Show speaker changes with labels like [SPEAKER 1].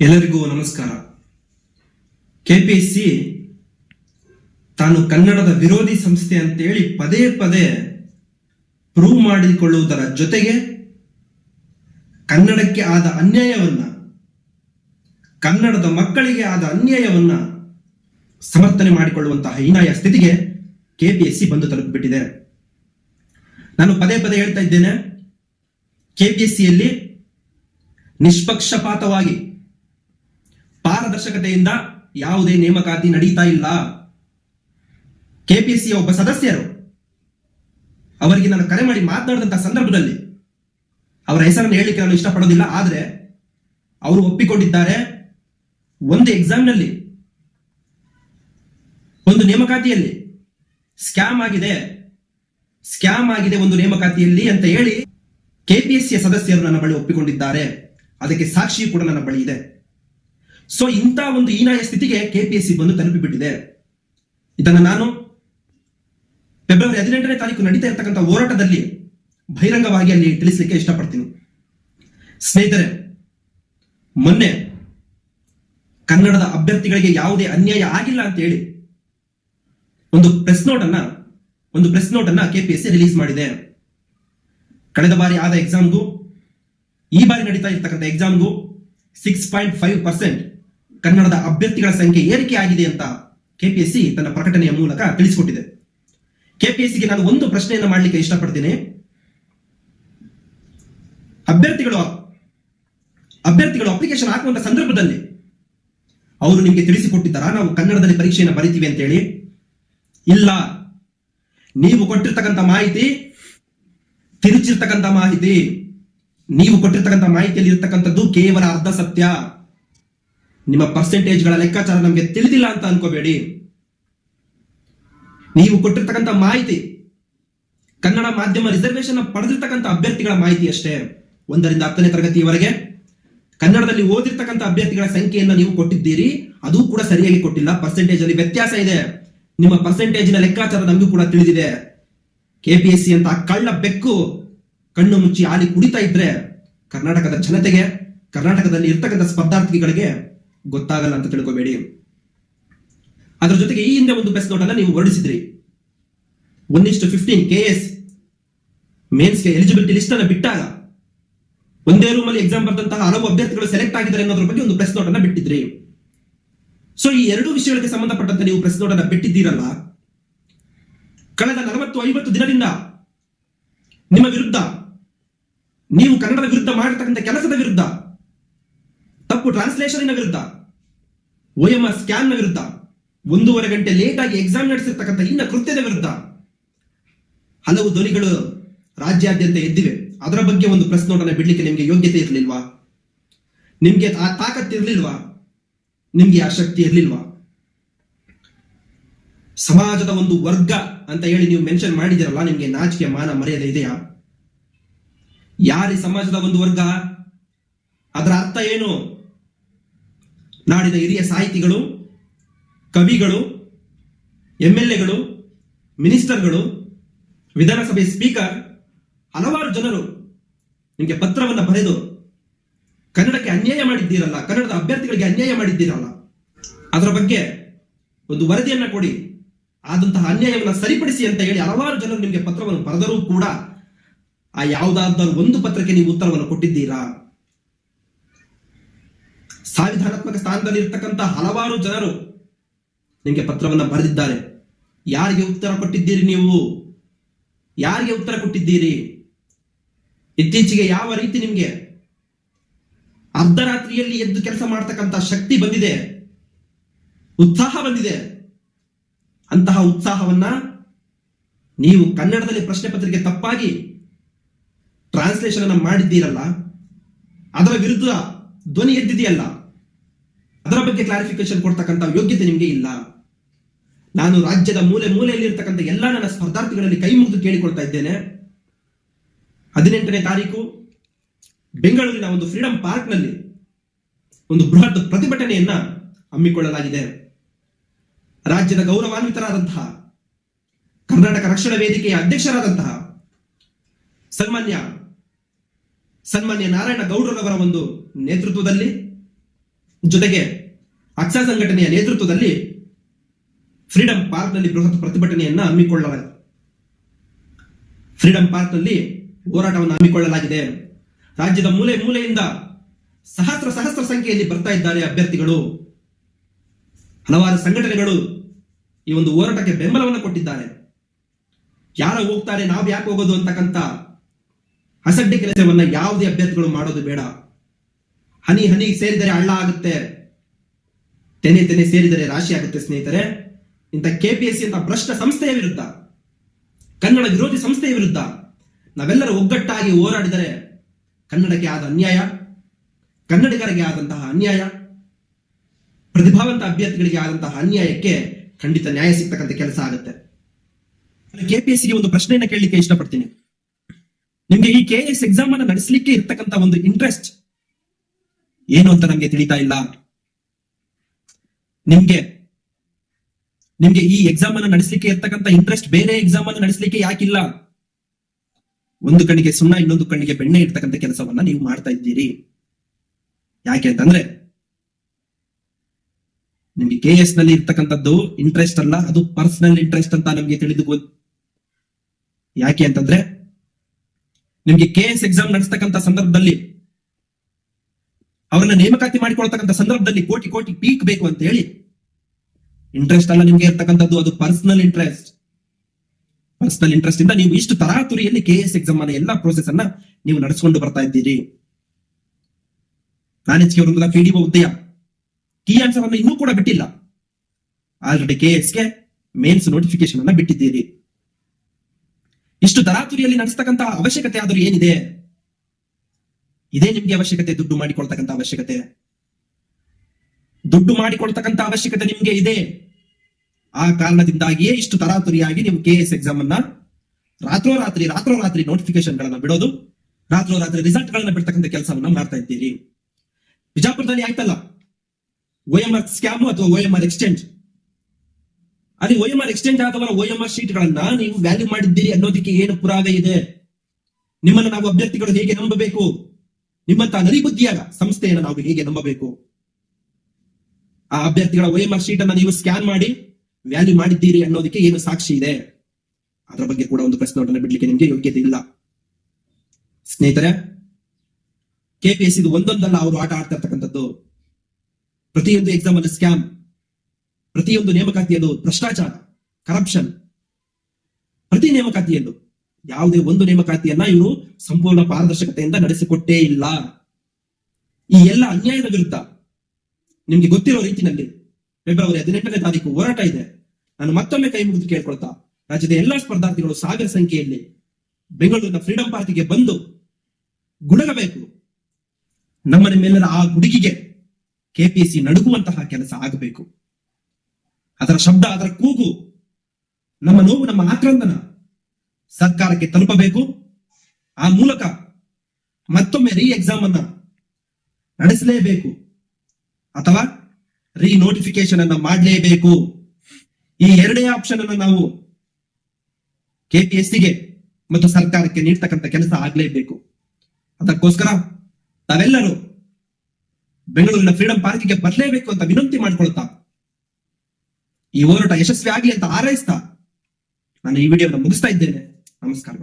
[SPEAKER 1] ಎಲ್ಲರಿಗೂ ನಮಸ್ಕಾರ. ಕೆಪಿಎಸ್ಸಿ ತಾನು ಕನ್ನಡದ ವಿರೋಧಿ ಸಂಸ್ಥೆ ಅಂತೇಳಿ ಪದೇ ಪದೇ ಪ್ರೂವ್ ಮಾಡಿಕೊಳ್ಳುವುದರ ಜೊತೆಗೆ ಕನ್ನಡಕ್ಕೆ ಆದ ಅನ್ಯಾಯವನ್ನ, ಕನ್ನಡದ ಮಕ್ಕಳಿಗೆ ಆದ ಅನ್ಯಾಯವನ್ನ ಸಮರ್ಥನೆ ಮಾಡಿಕೊಳ್ಳುವಂತಹ ಹೀನಾಯ ಸ್ಥಿತಿಗೆ ಕೆಪಿಎಸ್ಸಿ ಬಂದು ತಲುಪಿಬಿಟ್ಟಿದೆ. ನಾನು ಪದೇ ಪದೇ ಹೇಳ್ತಾ ಇದ್ದೇನೆ, ಕೆಪಿಎಸ್ಸಿಯಲ್ಲಿ ನಿಷ್ಪಕ್ಷಪಾತವಾಗಿ ಪಾರದರ್ಶಕತೆಯಿಂದ ಯಾವುದೇ ನೇಮಕಾತಿ ನಡೀತಾ ಇಲ್ಲ. ಕೆಪಿಎಸ್ಸಿಯ ಒಬ್ಬ ಸದಸ್ಯರು ಅವರಿಗೆ ನಾನು ಕರೆ ಮಾಡಿ ಮಾತನಾಡಿದಂತಹ ಸಂದರ್ಭದಲ್ಲಿ ಅವರ ಹೆಸರನ್ನು ಹೇಳಲಿಕ್ಕೆ ನಾನು ಇಷ್ಟಪಡೋದಿಲ್ಲ ಆದರೆ ಅವರು ಒಪ್ಪಿಕೊಂಡಿದ್ದಾರೆ. ಒಂದು ಎಕ್ಸಾಮ್ನಲ್ಲಿ ಒಂದು ನೇಮಕಾತಿಯಲ್ಲಿ ಸ್ಕ್ಯಾಮ್ ಆಗಿದೆ ಸ್ಕ್ಯಾಮ್ ಆಗಿದೆ ಒಂದು ನೇಮಕಾತಿಯಲ್ಲಿ ಅಂತ ಹೇಳಿ ಕೆಪಿಎಸ್ಸಿಯ ಸದಸ್ಯರು ನನ್ನ ಬಳಿ ಒಪ್ಪಿಕೊಂಡಿದ್ದಾರೆ. ಅದಕ್ಕೆ ಸಾಕ್ಷಿ ಕೂಡ ನನ್ನ ಬಳಿ ಇದೆ. ಸೊ ಇಂಥ ಒಂದು ಹೀನಾಯ ಸ್ಥಿತಿಗೆ ಕೆಪಿಎಸ್ಸಿ ಬಂದು ತಲುಪಿಬಿಟ್ಟಿದೆ. ಇದನ್ನು ನಾನು ಫೆಬ್ರವರಿ ಹದಿನೆಂಟನೇ ತಾರೀಕು ನಡೀತಾ ಇರ್ತಕ್ಕಂಥ ಹೋರಾಟದಲ್ಲಿ ಬಹಿರಂಗವಾಗಿ ಅಲ್ಲಿ ತಿಳಿಸಲಿಕ್ಕೆ ಇಷ್ಟಪಡ್ತೀನಿ. ಸ್ನೇಹಿತರೆ, ಮೊನ್ನೆ ಕನ್ನಡದ ಅಭ್ಯರ್ಥಿಗಳಿಗೆ ಯಾವುದೇ ಅನ್ಯಾಯ ಆಗಿಲ್ಲ ಅಂತ ಹೇಳಿ ಒಂದು ಪ್ರೆಸ್ ನೋಟ್ ಅನ್ನ, ಒಂದು ಪ್ರೆಸ್ ನೋಟ್ ಅನ್ನ ಸಿ ರಿಲೀಸ್ ಮಾಡಿದೆ. ಕಳೆದ ಬಾರಿ ಆದ ಎಕ್ಸಾಮ್ಗೂ ಈ ಬಾರಿ ನಡೀತಾ ಇರ್ತಕ್ಕಂಥ ಎಕ್ಸಾಮ್ಗೂ ಸಿಕ್ಸ್ ಪಾಯಿಂಟ್ ಫೈವ್ ಪರ್ಸೆಂಟ್ ಕನ್ನಡದ ಅಭ್ಯರ್ಥಿಗಳ ಸಂಖ್ಯೆ ಏರಿಕೆ ಆಗಿದೆ ಅಂತ ಕೆಪಿಎಸ್ಸಿ ತನ್ನ ಪ್ರಕಟಣೆಯ ಮೂಲಕ ತಿಳಿಸಿಕೊಟ್ಟಿದೆ. ಕೆಪಿಎಸ್ಸಿಗೆ ನಾನು ಒಂದು ಪ್ರಶ್ನೆಯನ್ನು ಮಾಡಲಿಕ್ಕೆ ಇಷ್ಟಪಡ್ತೀನಿ. ಅಭ್ಯರ್ಥಿಗಳು ಅಭ್ಯರ್ಥಿಗಳು ಅಪ್ಲಿಕೇಶನ್ ಹಾಕುವಂತ ಸಂದರ್ಭದಲ್ಲಿ ಅವರು ನಿಮಗೆ ತಿಳಿಸಿಕೊಟ್ಟಿದ್ದಾರಾ? ನಾವು ಕನ್ನಡದಲ್ಲಿ ಪರೀಕ್ಷೆಯನ್ನು ಬರಿತೀವಿ ಅಂತ ಹೇಳಿ. ಇಲ್ಲ. ನೀವು ಕೊಟ್ಟಿರ್ತಕ್ಕಂಥ ಮಾಹಿತಿ, ತಿರುಚಿರ್ತಕ್ಕಂಥ ಮಾಹಿತಿ, ನೀವು ಕೊಟ್ಟಿರ್ತಕ್ಕಂಥ ಮಾಹಿತಿಯಲ್ಲಿ ಇರ್ತಕ್ಕಂಥದ್ದು ಕೇವಲ ಅರ್ಧ ಸತ್ಯ ನಿಮ್ಮ ಪರ್ಸೆಂಟೇಜ್ಗಳ ಲೆಕ್ಕಾಚಾರ ನಮಗೆ ತಿಳಿದಿಲ್ಲ ಅಂತ ಅನ್ಕೋಬೇಡಿ. ನೀವು ಕೊಟ್ಟಿರ್ತಕ್ಕಂಥ ಮಾಹಿತಿ, ಕನ್ನಡ ಮಾಧ್ಯಮ ರಿಸರ್ವೇಶನ್ ಪಡೆದಿರ್ತಕ್ಕಂಥ ಅಭ್ಯರ್ಥಿಗಳ ಮಾಹಿತಿ ಅಷ್ಟೇ. ಒಂದರಿಂದ ಹತ್ತನೇ ತರಗತಿಯವರೆಗೆ ಕನ್ನಡದಲ್ಲಿ ಓದಿರ್ತಕ್ಕಂಥ ಅಭ್ಯರ್ಥಿಗಳ ಸಂಖ್ಯೆಯನ್ನು ನೀವು ಕೊಟ್ಟಿದ್ದೀರಿ, ಅದು ಕೂಡ ಸರಿಯಾಗಿ ಕೊಟ್ಟಿಲ್ಲ. ಪರ್ಸೆಂಟೇಜ್ ಅಲ್ಲಿ ವ್ಯತ್ಯಾಸ ಇದೆ. ನಿಮ್ಮ ಪರ್ಸೆಂಟೇಜ್ನ ಲೆಕ್ಕಾಚಾರ ನಮಗೂ ಕೂಡ ತಿಳಿದಿದೆ. ಕೆಪಿಎಸ್ಸಿ ಅಂತ ಆ ಕಳ್ಳ ಬೆಕ್ಕು ಕಣ್ಣು ಮುಚ್ಚಿ ಆಲಿ ಕುಡಿತಾ ಇದ್ರೆ ಕರ್ನಾಟಕದ ಜನತೆಗೆ, ಕರ್ನಾಟಕದಲ್ಲಿ ಇರ್ತಕ್ಕಂಥ ಸ್ಪರ್ಧಾರ್ಥಿಗಳಿಗೆ ಗೊತ್ತಾಗಲ್ಲ ಅಂತ ತಿಳ್ಕೊಬೇಡಿ. ಅದರ ಜೊತೆಗೆ ಈ ಹಿಂದೆ ಒಂದು ಪ್ರೆಸ್ ನೋಟ್ ನೀವು ಹೊರಡಿಸಿದ್ರಿ. ಒನ್ ಇಷ್ಟು ಫಿಫ್ಟೀನ್ ಕೆ ಎಸ್ ಮೇನ್ಸ್ಗೆ ಎಲಿಜಿಬಿಲಿಟಿ ಲಿಸ್ಟ್ ಅನ್ನ ಬಿಟ್ಟಾಗ ಒಂದೇ ರೂಮಲ್ಲಿ ಎಕ್ಸಾಮ್ ಬರೆದಂತಹ ಹಲವು ಅಭ್ಯರ್ಥಿಗಳು ಸೆಲೆಕ್ಟ್ ಆಗಿದ್ದಾರೆ ಅನ್ನೋದ್ರ ಬಗ್ಗೆ ಒಂದು ಪ್ರೆಸ್ ನೋಟ್ ಬಿಟ್ಟಿದ್ರಿ. ಸೊ ಈ ಎರಡು ವಿಷಯಗಳಿಗೆ ಸಂಬಂಧಪಟ್ಟಂತೆ ನೀವು ಪ್ರೆಸ್ ನೋಟ್ ಬಿಟ್ಟಿದ್ದೀರಲ್ಲ, ಕಳೆದ ನಲವತ್ತು ಐವತ್ತು ದಿನದಿಂದ ನಿಮ್ಮ ವಿರುದ್ಧ, ನೀವು ಕನ್ನಡದ ವಿರುದ್ಧ ಮಾಡಿರ್ತಕ್ಕಂಥ ಕೆಲಸದ ವಿರುದ್ಧ, ತಪ್ಪು ಟ್ರಾನ್ಸ್ಲೇಷನ್ ವಿರುದ್ಧ ಒ ಎಂ ಆರ್ ಸ್ಕ್ಯಾನ್ನ ವಿರುದ್ಧ. ಒಂದೂವರೆ ಗಂಟೆ ಲೇಟ್ ಆಗಿ ಎಕ್ಸಾಮ್ ನಡೆಸಿರ್ತಕ್ಕಂಥ ಇನ್ನ ಕೃತ್ಯದ ವಿರುದ್ಧ ಹಲವು ಧ್ವನಿಗಳು ರಾಜ್ಯಾದ್ಯಂತ ಎದ್ದಿವೆ. ಅದರ ಬಗ್ಗೆ ಒಂದು ಪ್ರೆಸ್ ನೋಟನ್ನು ಬಿಡ್ಲಿಕ್ಕೆ ನಿಮಗೆ ಯೋಗ್ಯತೆ ಇರಲಿಲ್ವಾ? ನಿಮಗೆ ಆ ತಾಕತ್ ಇರಲಿಲ್ವಾ? ನಿಮ್ಗೆ ಆ ಶಕ್ತಿ ಇರಲಿಲ್ವಾ? ಸಮಾಜದ ಒಂದು ವರ್ಗ ಅಂತ ಹೇಳಿ ನೀವು ಮೆನ್ಷನ್ ಮಾಡಿದಿರಲ್ಲ ನಿಮಗೆ ನಾಚಿಕೆ ಮಾನ ಮರ್ಯಾದೆ ಇದೆಯಾ? ಯಾರಿ ಸಮಾಜದ ಒಂದು ವರ್ಗ? ಅದರ ಅರ್ಥ ಏನು? ನಾಡಿನ ಹಿರಿಯ ಸಾಹಿತಿಗಳು, ಕವಿಗಳು ಎಂ ಎಲ್ ಎಗಳು ಮಿನಿಸ್ಟರ್ಗಳು, ವಿಧಾನಸಭೆ ಸ್ಪೀಕರ್, ಹಲವಾರು ಜನರು ನಿಮಗೆ ಪತ್ರವನ್ನು ಬರೆದು ಕನ್ನಡಕ್ಕೆ ಅನ್ಯಾಯ ಮಾಡಿದ್ದೀರಲ್ಲ, ಕನ್ನಡದ ಅಭ್ಯರ್ಥಿಗಳಿಗೆ ಅನ್ಯಾಯ ಮಾಡಿದ್ದೀರಲ್ಲ, ಅದರ ಬಗ್ಗೆ ಒಂದು ವರದಿಯನ್ನು ಕೊಡಿ. ಆದಂತಹ ಅನ್ಯಾಯವನ್ನು ಸರಿಪಡಿಸಿ ಅಂತ ಹೇಳಿ ಹಲವಾರು ಜನರು ನಿಮಗೆ ಪತ್ರವನ್ನು ಬರೆದರೂ ಕೂಡ ಆ ಯಾವುದಾದ ಒಂದು ಪತ್ರಕ್ಕೆ ನೀವು ಉತ್ತರವನ್ನು ಕೊಟ್ಟಿದ್ದೀರಾ? ಸಂವಿಧಾನಾತ್ಮಕ ಸ್ಥಾನದಲ್ಲಿ ಇರ್ತಕ್ಕಂಥ ಹಲವಾರು ಜನರು ನಿಮಗೆ ಪತ್ರವನ್ನು ಬರೆದಿದ್ದಾರೆ. ಯಾರಿಗೆ ಉತ್ತರ ಕೊಟ್ಟಿದ್ದೀರಿ ನೀವು? ಯಾರಿಗೆ ಉತ್ತರ ಕೊಟ್ಟಿದ್ದೀರಿ? ಇತ್ತೀಚೆಗೆ ಯಾವ ರೀತಿ ನಿಮಗೆ ಅರ್ಧರಾತ್ರಿಯಲ್ಲಿ ಎದ್ದು ಕೆಲಸ ಮಾಡ್ತಕ್ಕಂಥ ಶಕ್ತಿ ಬಂದಿದೆ? ಉತ್ಸಾಹ ಬಂದಿದೆ? ಅಂತಹ ಉತ್ಸಾಹವನ್ನ ನೀವು ಕನ್ನಡದಲ್ಲಿ ಪ್ರಶ್ನೆ ಪತ್ರಿಕೆ ತಪ್ಪಾಗಿ ಟ್ರಾನ್ಸ್ಲೇಷನ್ ಅನ್ನು ಮಾಡಿದ್ದೀರಲ್ಲ, ಅದರ ವಿರುದ್ಧ ಧ್ವನಿ ಎದ್ದಿದೆಯಲ್ಲ ಅದರ ಬಗ್ಗೆ ಕ್ಲಾರಿಫಿಕೇಶನ್ ಕೊಡ್ತಕ್ಕಂಥ ಯೋಗ್ಯತೆ ನಿಮಗೆ ಇಲ್ಲ. ನಾನು ರಾಜ್ಯದ ಮೂಲೆ ಮೂಲೆಯಲ್ಲಿ ಇರ್ತಕ್ಕಂಥ ಎಲ್ಲ ನನ್ನ ಸ್ಪರ್ಧಾರ್ಥಿಗಳಲ್ಲಿ ಕೈ ಮುಗಿದು ಕೇಳಿಕೊಳ್ತಾ ಇದ್ದೇನೆ. ಹದಿನೆಂಟನೇ ತಾರೀಕು, ಬೆಂಗಳೂರಿನ ಒಂದು ಫ್ರೀಡಂ ಪಾರ್ಕ್ನಲ್ಲಿ ಒಂದು ಬೃಹತ್ ಪ್ರತಿಭಟನೆಯನ್ನ ಹಮ್ಮಿಕೊಳ್ಳಲಾಗಿದೆ. ರಾಜ್ಯದ ಗೌರವಾನ್ವಿತರಾದಂತಹ, ಕರ್ನಾಟಕ ರಕ್ಷಣಾ ವೇದಿಕೆಯ ಅಧ್ಯಕ್ಷರಾದಂತಹ ಸನ್ಮಾನ್ಯ ಸನ್ಮಾನ್ಯ ನಾರಾಯಣ ಗೌಡರವರ ಒಂದು ನೇತೃತ್ವದಲ್ಲಿ ಜೊತೆಗೆ ಅಕ್ಸಾ ಸಂಘಟನೆಯ ನೇತೃತ್ವದಲ್ಲಿ ಫ್ರೀಡಂ ಪಾರ್ಕ್ನಲ್ಲಿ ಬೃಹತ್ ಪ್ರತಿಭಟನೆಯನ್ನು ಹಮ್ಮಿಕೊಳ್ಳಲಾಗಿದೆ. ಫ್ರೀಡಂ ಪಾರ್ಕ್ನಲ್ಲಿ ಹೋರಾಟವನ್ನು ಹಮ್ಮಿಕೊಳ್ಳಲಾಗಿದೆ. ರಾಜ್ಯದ ಮೂಲೆ ಮೂಲೆಯಿಂದ ಸಹಸ್ರ ಸಹಸ್ರ ಸಂಖ್ಯೆಯಲ್ಲಿ ಬರ್ತಾ ಇದ್ದಾರೆ ಅಭ್ಯರ್ಥಿಗಳು. ಹಲವಾರು ಸಂಘಟನೆಗಳು ಈ ಒಂದು ಹೋರಾಟಕ್ಕೆ ಬೆಂಬಲವನ್ನು ಕೊಟ್ಟಿದ್ದಾರೆ. ಯಾರ ಹೋಗ್ತಾರೆ ನಾವು ಯಾಕೆ ಹೋಗೋದು ಅಂತಕ್ಕಂಥ ಅಸಡ್ಡೆ ಕೆಲಸವನ್ನ ಯಾವುದೇ ಅಭ್ಯರ್ಥಿಗಳು ಮಾಡೋದು ಬೇಡ. ಹನಿ ಹನಿ ಸೇರಿದರೆ ಹಳ್ಳ ಆಗುತ್ತೆ. ತೆನೆ ತೆನೆ ಸೇರಿದರೆ ರಾಶಿ ಆಗುತ್ತೆ ಸ್ನೇಹಿತರೆ. ಇಂಥ ಕೆ ಪಿ ಎಸ್ ಸಿ ಅಂತ ಭ್ರಷ್ಟ ಸಂಸ್ಥೆಯ ವಿರುದ್ಧ, ಕನ್ನಡ ವಿರೋಧಿ ಸಂಸ್ಥೆಯ ವಿರುದ್ಧ ನಾವೆಲ್ಲರೂ ಒಗ್ಗಟ್ಟಾಗಿ ಹೋರಾಡಿದರೆ ಕನ್ನಡಕ್ಕೆ ಆದ ಅನ್ಯಾಯ, ಕನ್ನಡಿಗರಿಗೆ ಆದಂತಹ ಅನ್ಯಾಯ, ಪ್ರತಿಭಾವಂತ ಅಭ್ಯರ್ಥಿಗಳಿಗೆ ಆದಂತಹ ಅನ್ಯಾಯಕ್ಕೆ ಖಂಡಿತ ನ್ಯಾಯ ಸಿಗ್ತಕ್ಕಂಥ ಕೆಲಸ ಆಗುತ್ತೆ. ಕೆಪಿಎಸ್ಸಿಗೆ ಒಂದು ಪ್ರಶ್ನೆಯನ್ನ ಕೇಳಲಿಕ್ಕೆ ಇಷ್ಟಪಡ್ತೀನಿ. ನಿಮ್ಗೆ ಈ ಕೆ ಎಸ್ ಎಕ್ಸಾಮ್ ಅನ್ನ ನಡೆಸಲಿಕ್ಕೆ ಇರ್ತಕ್ಕಂಥ ಒಂದು ಇಂಟ್ರೆಸ್ಟ್ ಏನು ಅಂತ ನಮ್ಗೆ ತಿಳಿತಾ ಇಲ್ಲ. ನಿಮ್ಗೆ ನಿಮ್ಗೆ ಈ ಎಕ್ಸಾಮ್ ಅನ್ನ ನಡೆಸಲಿಕ್ಕೆ ಇರ್ತಕ್ಕಂಥ ಇಂಟ್ರೆಸ್ಟ್ ಬೇರೆ ಎಕ್ಸಾಮ್ ಅನ್ನ ನಡೆಸಲಿಕ್ಕೆ ಯಾಕಿಲ್ಲ? ಒಂದು ಕಣ್ಣಿಗೆ ಸುಣ್ಣ, ಇನ್ನೊಂದು ಕಣ್ಣಿಗೆ ಬೆಣ್ಣೆ ಇರ್ತಕ್ಕಂಥ ಕೆಲಸವನ್ನ ನೀವು ಮಾಡ್ತಾ ಇದ್ದೀರಿ. ಯಾಕೆ ಅಂತಂದ್ರೆ, ನಿಮ್ಗೆ ಕೆ ಎಸ್ನಲ್ಲಿ ಇರ್ತಕ್ಕಂಥದ್ದು ಇಂಟ್ರೆಸ್ಟ್ ಅಲ್ಲ, ಅದು ಪರ್ಸನಲ್ ಇಂಟ್ರೆಸ್ಟ್ ಅಂತ ನಮ್ಗೆ ತಿಳಿದು ಯಾಕೆ ಅಂತಂದ್ರೆ, ನಿಮ್ಗೆ ಕೆ ಎಸ್ ಎಕ್ಸಾಮ್ ನಡೆಸ್ತಕ್ಕಂಥ ಸಂದರ್ಭದಲ್ಲಿ ಅವರನ್ನ ನೇಮಕಾತಿ ಮಾಡಿಕೊಳ್ತಕ್ಕಂಥ ಸಂದರ್ಭದಲ್ಲಿ ಕೋಟಿ ಕೋಟಿ ಪೀಕ್ ಬೇಕು ಅಂತ ಹೇಳಿ ಇಂಟ್ರೆಸ್ಟ್ ಅಲ್ಲ ನಿಮ್ಗೆ ಇರ್ತಕ್ಕಂಥದ್ದು, ಅದು ಪರ್ಸನಲ್ ಇಂಟ್ರೆಸ್ಟ್ ಪರ್ಸನಲ್ ಇಂಟ್ರೆಸ್ಟ್ ಇಂದ ನೀವು ಇಷ್ಟು ತರಾತುರಿಯಲ್ಲಿ ಕೆ ಎಸ್ ಎಕ್ಸಾಮ್ ಅನ್ನ, ಎಲ್ಲಾ ಪ್ರೋಸೆಸ್ ಅನ್ನ ನೀವು ನಡೆಸಿಕೊಂಡು ಬರ್ತಾ ಇದ್ದೀರಿ. ನಾನೆಚ್ಕೆ ವೃಂದದ ಪಿಡಿಒ ಉದ್ದಯ ಕೀ ಆನ್ಸರ್ ಅನ್ನ ಇನ್ನೂ ಕೂಡ ಬಿಟ್ಟಿಲ್ಲ. ಆಲ್ರೆಡಿ ಕೆ ಎಸ್ಗೆ ಮೇನ್ಸ್ ನೋಟಿಫಿಕೇಶನ್ ಅನ್ನ ಬಿಟ್ಟಿದ್ದೀರಿ. ಇಷ್ಟು ತರಾತುರಿಯಲ್ಲಿ ನಡೆಸ್ತಕ್ಕಂತ ಅವಶ್ಯಕತೆ ಆದರೂ ಏನಿದೆ? ಇದೇ ನಿಮ್ಗೆ ಅವಶ್ಯಕತೆ ದುಡ್ಡು ಮಾಡಿಕೊಳ್ತಕ್ಕಂಥ ಅವಶ್ಯಕತೆ. ದುಡ್ಡು ಮಾಡಿಕೊಳ್ತಕ್ಕಂಥ ಅವಶ್ಯಕತೆ ನಿಮ್ಗೆ ಇದೆ. ಆ ಕಾರಣದಿಂದಾಗಿಯೇ ಇಷ್ಟು ತರಾತುರಿಯಾಗಿ ನೀವು ಕೆ ಎಸ್ ಎಕ್ಸಾಮ್ ಅನ್ನ ರಾತ್ರೋರಾತ್ರಿ ರಾತ್ರೋರಾತ್ರಿ ನೋಟಿಫಿಕೇಶನ್ ಗಳನ್ನ ಬಿಡೋದು ರಾತ್ರೋರಾತ್ರಿ ರಿಸಲ್ಟ್ ಗಳನ್ನ ಬಿಡ್ತಕ್ಕಂಥ ಕೆಲಸವನ್ನ ಮಾಡ್ತಾ ಇದ್ದೀರಿ. ಬಿಜಾಪುರದಲ್ಲಿ ಆಯ್ತಲ್ಲ? ಒ ಎಂ ಆರ್ ಸ್ಕ್ಯಾಮ್ ಅಥವಾ ಓ ಎಂ ಆರ್ ಎಕ್ಸ್ಚೇಂಜ್ ಅದೇ ಒ ಎಂ ಆರ್ ಎಕ್ಸ್ಚೇಂಜ್ ಆದವರ ಒ ಎಂ ಆರ್ ಶೀಟ್ ಗಳನ್ನ ನೀವು ವ್ಯಾಲ್ಯೂ ಮಾಡಿದ್ದೀರಿ ಅನ್ನೋದಕ್ಕೆ ಏನು ಪುರಾವೆ ಇದೆ? ನಿಮ್ಮನ್ನ ನಾವು ಅಭ್ಯರ್ಥಿಗಳು ಹೇಗೆ ನಂಬಬೇಕು? ನಿಮ್ಮಂತ ನರಿಬುದ್ಧಿಯಾಗ ಸಂಸ್ಥೆಯನ್ನು ನಾವು ಹೇಗೆ ನಂಬಬೇಕು? ಆ ಅಭ್ಯರ್ಥಿಗಳ ವೈಎಂಆರ್ ಶೀಟ್ ಅನ್ನ ನೀವು ಸ್ಕ್ಯಾನ್ ಮಾಡಿ, ವ್ಯಾಲ್ಯೂ ಮಾಡಿದ್ದೀರಿ ಅನ್ನೋದಕ್ಕೆ ಏನು ಸಾಕ್ಷಿ ಇದೆ? ಅದರ ಬಗ್ಗೆ ಕೂಡ ಒಂದು ಪ್ರಶ್ನೆ ನೋಟನ್ನು ಬಿಡ್ಲಿಕ್ಕೆ ನಿಮಗೆ ಯೋಗ್ಯತೆ ಇಲ್ಲ. ಸ್ನೇಹಿತರೆ ಕೆಪಿಎಸ್ ಇದು ಒಂದೊಂದಲ್ಲ ಅವರು ಆಟ ಆಡ್ತಾ ಇರ್ತಕ್ಕಂಥದ್ದು. ಪ್ರತಿಯೊಂದು ಎಕ್ಸಾಮ್ ಅಲ್ಲಿ ಸ್ಕ್ಯಾಮ್ ಪ್ರತಿಯೊಂದು ನೇಮಕಾತಿಯಲ್ಲೂ ಭ್ರಷ್ಟಾಚಾರ ಕರಪ್ಷನ್ ಪ್ರತಿ ನೇಮಕಾತಿಯಲ್ಲೂ. ಯಾವುದೇ ಒಂದು ನೇಮಕಾತಿಯನ್ನ ಇವರು ಸಂಪೂರ್ಣ ಪಾರದರ್ಶಕತೆಯಿಂದ ನಡೆಸಿಕೊಟ್ಟೇ ಇಲ್ಲ. ಈ ಎಲ್ಲ ಅನ್ಯಾಯದ ವಿರುದ್ಧ ನಿಮ್ಗೆ ಗೊತ್ತಿರೋ ರೀತಿಯಲ್ಲಿ ಫೆಬ್ರವರಿ ಹದಿನೆಂಟನೇ ತಾರೀಕು ಹೋರಾಟ ಇದೆ. ನಾನು ಮತ್ತೊಮ್ಮೆ ಕೈ ಮುಗಿದು ಕೇಳ್ಕೊಳ್ತಾ, ರಾಜ್ಯದ ಎಲ್ಲಾ ಸ್ಪರ್ಧಾರ್ಥಿಗಳು ಸಾವಿರ ಸಂಖ್ಯೆಯಲ್ಲಿ ಬೆಂಗಳೂರಿನ ಫ್ರೀಡಂ ಪಾರ್ಟಿಗೆ ಬಂದು ಗುಡಗಬೇಕು ನಮ್ಮ ನಿಮ್ಮೆಲ್ಲರ ಆ ಗುಡುಗಿಗೆ ಕೆಪಿಎಸ್ಸಿ ನಡುಗುವಂತಹ ಕೆಲಸ ಆಗಬೇಕು. ಅದರ ಶಬ್ದ, ಅದರ ಕೂಗು, ನಮ್ಮ ನೋವು, ನಮ್ಮ ಆಕ್ರಂದನ ಸರ್ಕಾರಕ್ಕೆ ತಲುಪಬೇಕು. ಆ ಮೂಲಕ ಮತ್ತೊಮ್ಮೆ ರೀ ಎಕ್ಸಾಮ್ ಅನ್ನ ನಡೆಸಲೇಬೇಕು. ಅಥವಾ ರೀ ನೋಟಿಫಿಕೇಶನ್ ಅನ್ನ ಮಾಡಲೇಬೇಕು. ಈ ಎರಡೇ ಆಪ್ಷನ್ ಅನ್ನು ನಾವು ಕೆಪಿಎಸ್ಸಿಗೆ ಮತ್ತು ಸರ್ಕಾರಕ್ಕೆ ನೀಡ್ತಕ್ಕಂಥ ಕೆಲಸ ಆಗ್ಲೇಬೇಕು. ಅದಕ್ಕೋಸ್ಕರ ತಾವೆಲ್ಲರೂ ಬೆಂಗಳೂರಿನ ಫ್ರೀಡಂ ಪಾರ್ಕಿಗೆ ಬರಲೇಬೇಕು ಅಂತ ವಿನಂತಿ ಮಾಡ್ಕೊಳ್ತಾ, ಈ ಹೋರಾಟ ಯಶಸ್ವಿ ಆಗ್ಲಿ ಅಂತ ಹಾರೈಸ್ತಾ ನಾನು ಈ ವಿಡಿಯೋನ ಮುಗಿಸ್ತಾ ಇದ್ದೇನೆ. Namaskar.